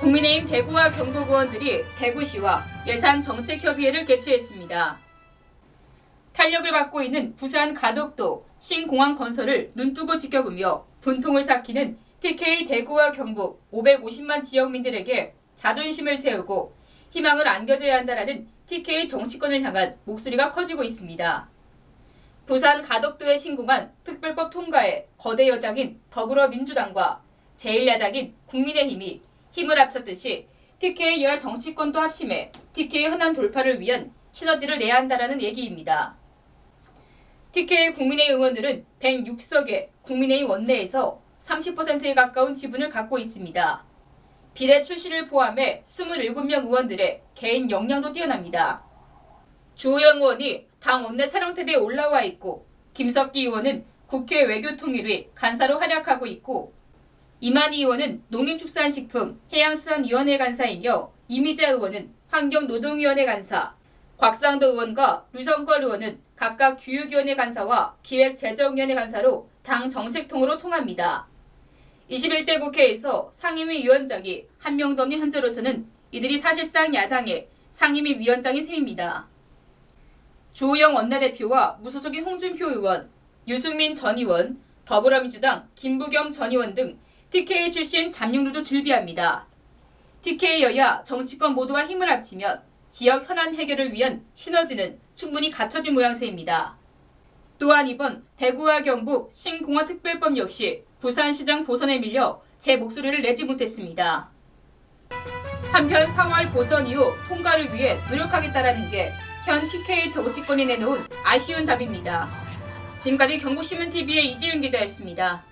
국민의힘 대구와 경북 의원들이 대구시와 예산 정책협의회를 개최했습니다. 탄력을 받고 있는 부산 가덕도 신공항 건설을 눈뜨고 지켜보며 분통을 삭히는 TK 대구와 경북 550만 지역민들에게 자존심을 세우고 희망을 안겨줘야 한다라는 TK 정치권을 향한 목소리가 커지고 있습니다. 부산 가덕도의 신공한 특별법 통과에 거대 여당인 더불어민주당과 제1야당인 국민의힘이 힘을 합쳤듯이 TK 여야 정치권도 합심해 TK 현안 돌파를 위한 시너지를 내야 한다라는 얘기입니다. TK 국민의힘 의원들은 106석의 국민의힘 원내에서 30%에 가까운 지분을 갖고 있습니다. 비례 출신을 포함해 27명 의원들의 개인 역량도 뛰어납니다. 주호영 의원이 당 원내 사령탑에 올라와 있고 김석기 의원은 국회 외교통일위 간사로 활약하고 있고 이만희 의원은 농림축산식품 해양수산위원회 간사이며 이미자 의원은 환경노동위원회 간사, 곽상도 의원과 류성걸 의원은 각각 교육위원회 간사와 기획재정위원회 간사로 당 정책통으로 통합니다. 21대 국회에서 상임위 위원장이 한 명도 없는 현재로서는 이들이 사실상 야당의 상임위 위원장인 셈입니다. 주호영 원내대표와 무소속인 홍준표 의원, 유승민 전 의원, 더불어민주당 김부겸 전 의원 등 TK 출신 잠룡들도 즐비합니다. TK 여야 정치권 모두가 힘을 합치면 지역 현안 해결을 위한 시너지는 충분히 갖춰진 모양새입니다. 또한 이번 대구와 경북 신공화 특별법 역시 부산시장 보선에 밀려 제 목소리를 내지 못했습니다. 한편 4월 보선 이후 통과를 위해 노력하겠다라는 게 현 TK 정치권이 내놓은 아쉬운 답입니다. 지금까지 경북신문TV의 이지윤 기자였습니다.